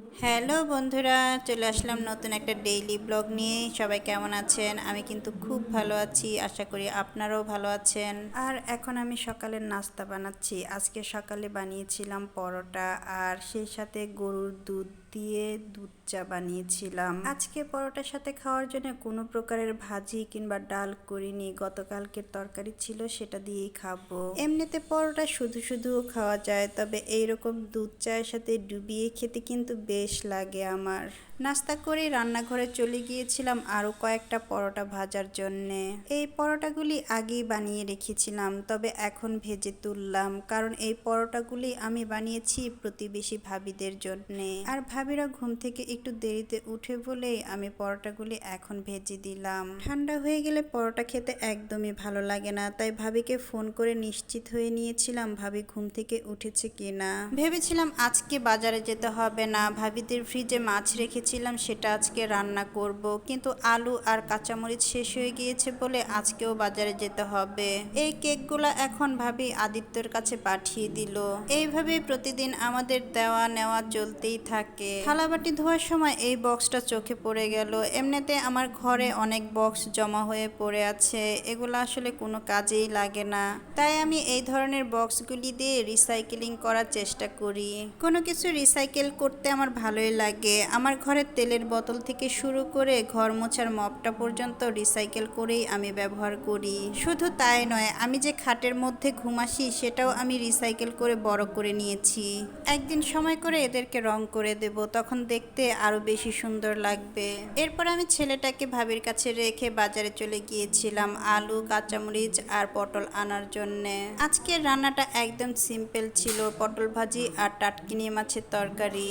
Hello বন্ধুরা, চলে আসলাম নতুন একটা ডেইলি ব্লগ নিয়ে। সবাই কেমন আছেন? আমি কিন্তু খুব ভালো আছি, আশা করি আপনারাও ভালো আছেন। আর এখন আমি সকালের নাস্তা বানাচ্ছি। আজকে সকালে বানিয়েছিলাম পরোটা আর সেই সাথে গরুর দুধ দিয়ে দুধ চা বানিয়েছিলাম। আজকে পরোটার সাথে খাওয়ার জন্য কোনো প্রকারের ভাজি কিংবা ডাল করিনি। গতকালকের তরকারি ছিল, সেটা দিয়েই খাব। এমনিতে পরোটা শুধু শুধু খাওয়া যায়, তবে এইরকম দুধ চায়ের সাথে ডুবিয়ে খেতে কিন্তু বেশ লাগে আমার। নাস্তা করে রান্নাঘরে চলে গিয়েছিলাম আরও কয়েকটা পরোটা ভাজার জন্যে। এই পরোটাগুলি আগেই বানিয়ে রেখেছিলাম, তবে এখন ভেজে তুললাম, কারণ এই পরোটাগুলি আমি বানিয়েছি প্রতিবেশী ভাবিদের জন্যে। আর ভাবিরা ঘুম থেকে একটু দেরিতে উঠে বলেই আমি পরোটাগুলি এখন ভেজে দিলাম। ঠান্ডা হয়ে গেলে পরোটা খেতে একদমই ভালো লাগে না, তাই ভাবিকে ফোন করে নিশ্চিত হয়ে নিয়েছিলাম ভাবি ঘুম থেকে উঠেছে কিনা। ভেবেছিলাম আজকে বাজারে যেতে হবে না ভাবিদের ফ্রিজে মাছ রেখেছিলাম, সেটা আজকে রান্না করব। কিন্তু আলু আর কাঁচামরিচ শেষ হয়ে গিয়েছে বলে আজকেও বাজারে যেতে হবে। এই কেকগুলো এখন ভাবি আদিত্যর কাছে পাঠিয়ে দিল। এইভাবে প্রতিদিন আমাদের দেওয়া নেওয়া চলতেই থাকে। থালাবাটি ধোয়ার সময় এই বক্সটা চোখে পড়ে গেল। এমনিতে আমার ঘরে অনেক বক্স জমা হয়ে পড়ে আছে। এগুলো আসলে কোনো কাজেই লাগে না। তাই আমি এই ধরনের বক্সগুলি দিয়ে রিসাইকেলিং করার চেষ্টা করি। কোনো কিছু রিসাইকেল করতে আমার ভালোই লাগে। আমার ঘরের তেলের বোতল থেকে শুরু করে ঘর মোছার মপটা পর্যন্ত রিসাইকেল করেই আমি ব্যবহার করি। শুধু তাই নয়, আমি যে খাটের মধ্যে ঘুমাসি সেটাও আমি রিসাইকেল করে বড় করে নিয়েছি। একদিন সময় করে এদেরকে রং করে দেব, তখন দেখতে আরও বেশি সুন্দর লাগবে। এরপর আমি ছেলেটাকে ভাবির কাছে রেখে বাজারে চলে গিয়েছিলাম আলু, কাঁচামরিচ আর পটল আনার জন্যে। আজকের রান্নাটা একদম সিম্পল ছিল, পটল ভাজি আর টাটকিনি মাছের তরকারি।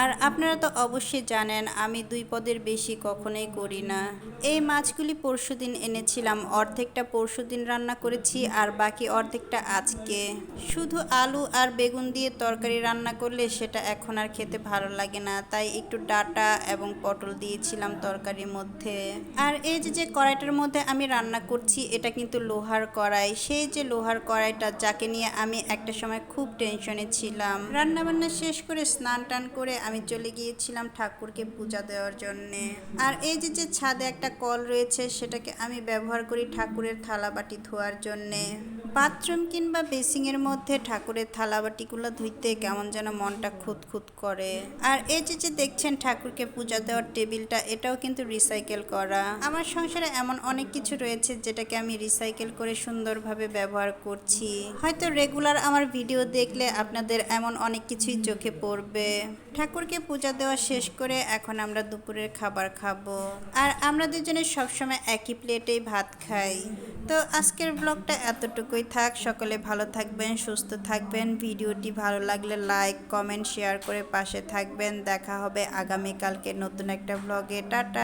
আর আপনারা তো অবশ্যই জানেন, আমি দুই পদের বেশি কখনোই করি না। এই মাছগুলি পরশু দিন এনেছিলাম, অর্ধেকটা পরশু দিন রান্না করেছি আর বাকি অর্ধেকটা আজকে। শুধু আলু আর বেগুন দিয়ে তরকারি রান্না করলে সেটা এখন আর খেতে ভালো লাগে না, তাই একটু ডাটা এবং পটল দিয়েছিলাম তরকারির মধ্যে। আর এই যে যে কড়াইটার মধ্যে আমি রান্না করছি, এটা কিন্তু লোহার কড়াই। সেই যে লোহার কড়াইটা, যাকে নিয়ে আমি একটা সময় খুব টেনশনে ছিলাম। রান্না বান্না শেষ করে স্নান টান করে আমি চলে গিয়েছিলাম ঠাকুরকে পূজা দেওয়ার জন্যে। আর এই যে যে ছাদে একটা কল রয়েছে, সেটাকে আমি ব্যবহার করি ঠাকুরের থালা বাটি ধোয়ার জন্যে। বাথরুম কিংবা বেসিংয়ের মধ্যে ঠাকুরের থালা বাটিগুলো ধুইতে কেমন যেন মনটা খুঁতখুত করে। আর এই যে যে দেখছেন ঠাকুরকে পূজা দেওয়ার টেবিলটা, এটাও কিন্তু রিসাইকেল করা। আমার সংসারে এমন অনেক কিছু রয়েছে যেটাকে আমি রিসাইকেল করে সুন্দরভাবে ব্যবহার করছি। হয়তো রেগুলার আমার ভিডিও দেখলে আপনাদের এমন অনেক কিছুই চোখে পড়বে। ঠাকুরকে পূজা দেওয়া শেষ করে এখন আমরা দুপুরের খাবার খাব। আর আমরা দুজনে সবসময় একই প্লেটেই ভাত খাই। তো আজকের ব্লগটা এতটুকুই থাক। সকলে ভালো থাকবেন, সুস্থ থাকবেন। ভিডিওটি ভালো লাগলে লাইক, কমেন্ট, শেয়ার করে পাশে থাকবেন। দেখা হবে আগামীকালকে নতুন একটা ব্লগে। টাটা।